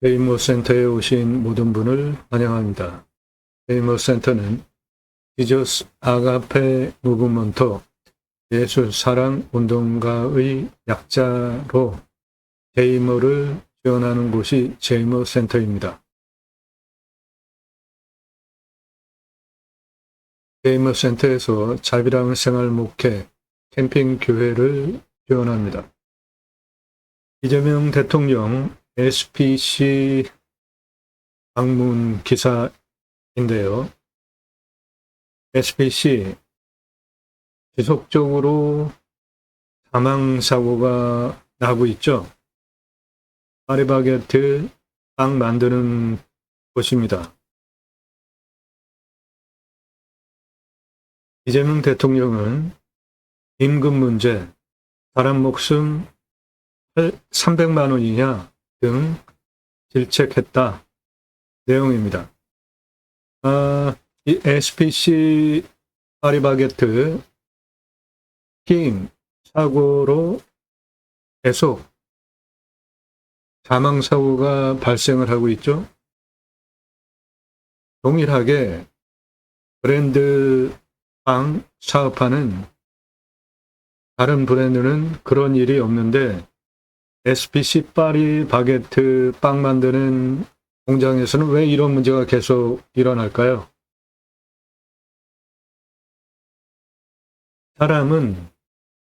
베이모 센터에 오신 모든 분을 환영합니다. 베이모 센터는 지저스 아가페 무브먼토 예술 사랑 운동가의 약자로 제이모를 지원하는 곳이 제이모 센터입니다. 제이모 센터에서 자비랑 생활 목회 캠핑 교회를 지원합니다. 이재명 대통령 SPC 방문 기사인데요. SPC 지속적으로 사망 사고가 나고 있죠. 파리바게트 빵 만드는 곳입니다. 이재명 대통령은 임금 문제, 사람 목숨 300만 원이냐 등 질책했다 내용입니다. 아, 이 SPC 파리바게트 게임 사고로 계속 사망 사고가 발생을 하고 있죠. 동일하게 브랜드 빵 사업하는 다른 브랜드는 그런 일이 없는데 SPC 파리 바게트 빵 만드는 공장에서는 왜 이런 문제가 계속 일어날까요? 사람은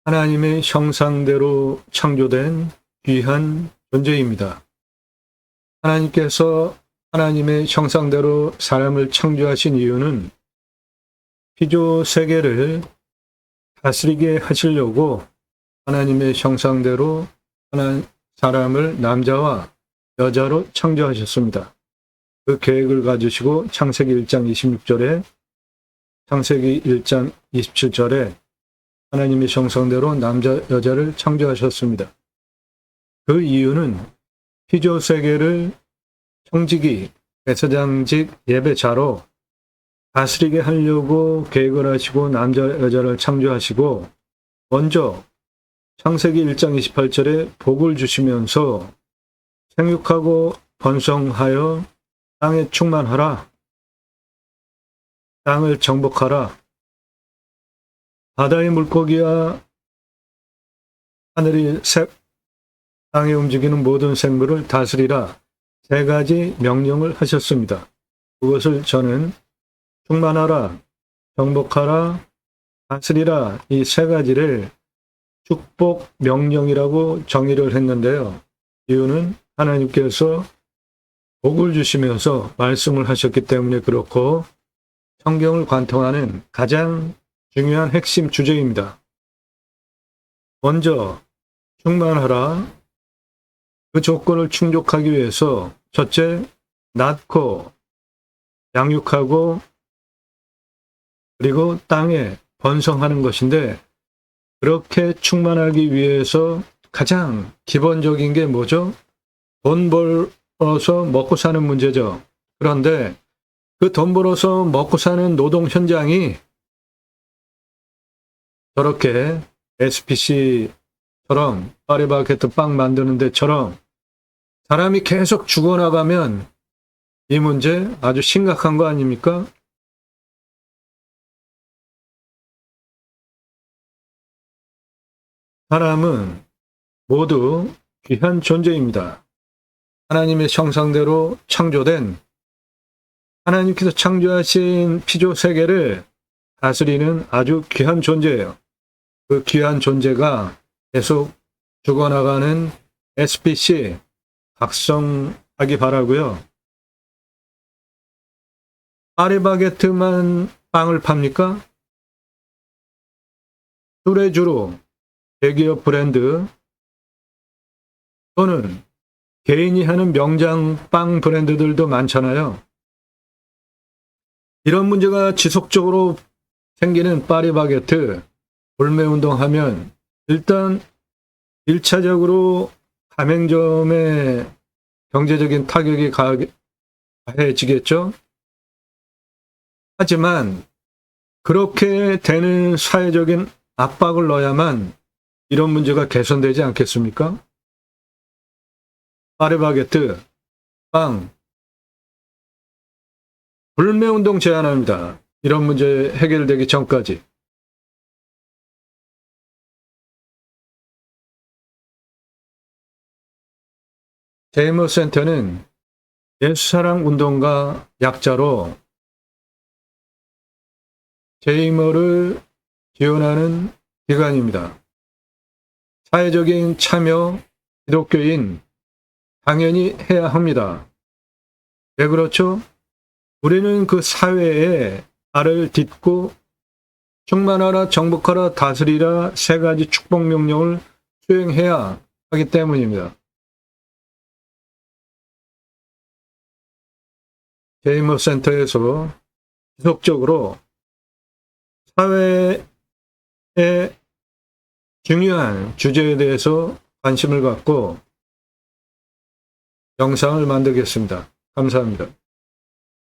하나님의 형상대로 창조된 귀한 존재입니다. 하나님께서 하나님의 형상대로 사람을 창조하신 이유는 피조 세계를 다스리게 하시려고 하나님의 형상대로 하나님 사람을 남자와 여자로 창조하셨습니다. 그 계획을 가지시고 창세기 1장 26절에 창세기 1장 27절에 하나님의 형상대로 남자 여자를 창조하셨습니다. 그 이유는 피조 세계를 청지기 대사장직 예배자로 다스리게 하려고 계획을 하시고 남자 여자를 창조하시고 먼저 창세기 1장 28절에 복을 주시면서 생육하고 번성하여 땅에 충만하라. 땅을 정복하라. 바다의 물고기와 하늘이 색, 땅에 움직이는 모든 생물을 다스리라. 세 가지 명령을 하셨습니다. 그것을 저는 충만하라, 정복하라, 다스리라 이 세 가지를 축복 명령이라고 정의를 했는데요. 이유는 하나님께서 복을 주시면서 말씀을 하셨기 때문에 그렇고 성경을 관통하는 가장 중요한 핵심 주제입니다. 먼저 충만하라 그 조건을 충족하기 위해서 첫째 낳고 양육하고 그리고 땅에 번성하는 것인데 그렇게 충만하기 위해서 가장 기본적인 게 뭐죠? 돈 벌어서 먹고 사는 문제죠. 그런데 그 돈 벌어서 먹고 사는 노동 현장이 저렇게 SPC처럼 파리바게트 빵 만드는 데처럼 사람이 계속 죽어나가면 이 문제 아주 심각한 거 아닙니까? 사람은 모두 귀한 존재입니다. 하나님의 형상대로 창조된 하나님께서 창조하신 피조 세계를 다스리는 아주 귀한 존재예요. 그 귀한 존재가 계속 죽어나가는 SPC 각성하기 바라고요. 파리바게트만 빵을 팝니까? 뚜레주로 대기업 브랜드 또는 개인이 하는 명장 빵 브랜드들도 많잖아요. 이런 문제가 지속적으로 생기는 파리바게트 불매 운동 하면 일단 1차적으로 가맹점의 경제적인 타격이 가해지겠죠. 하지만 그렇게 되는 사회적인 압박을 넣어야만 이런 문제가 개선되지 않겠습니까? 파리바게트 빵. 불매운동 제안합니다. 이런 문제 해결되기 전까지. 제이머 센터는 예수사랑 운동가 약자로 제이머를 지원하는 기관입니다. 사회적인 참여 기독교인 당연히 해야 합니다. 왜 그렇죠? 우리는 그 사회에 알을 딛고 충만하라, 정복하라, 다스리라 세 가지 축복 명령을 수행해야 하기 때문입니다. 제이머 센터에서 지속적으로 사회의 중요한 주제에 대해서 관심을 갖고 영상을 만들겠습니다. 감사합니다.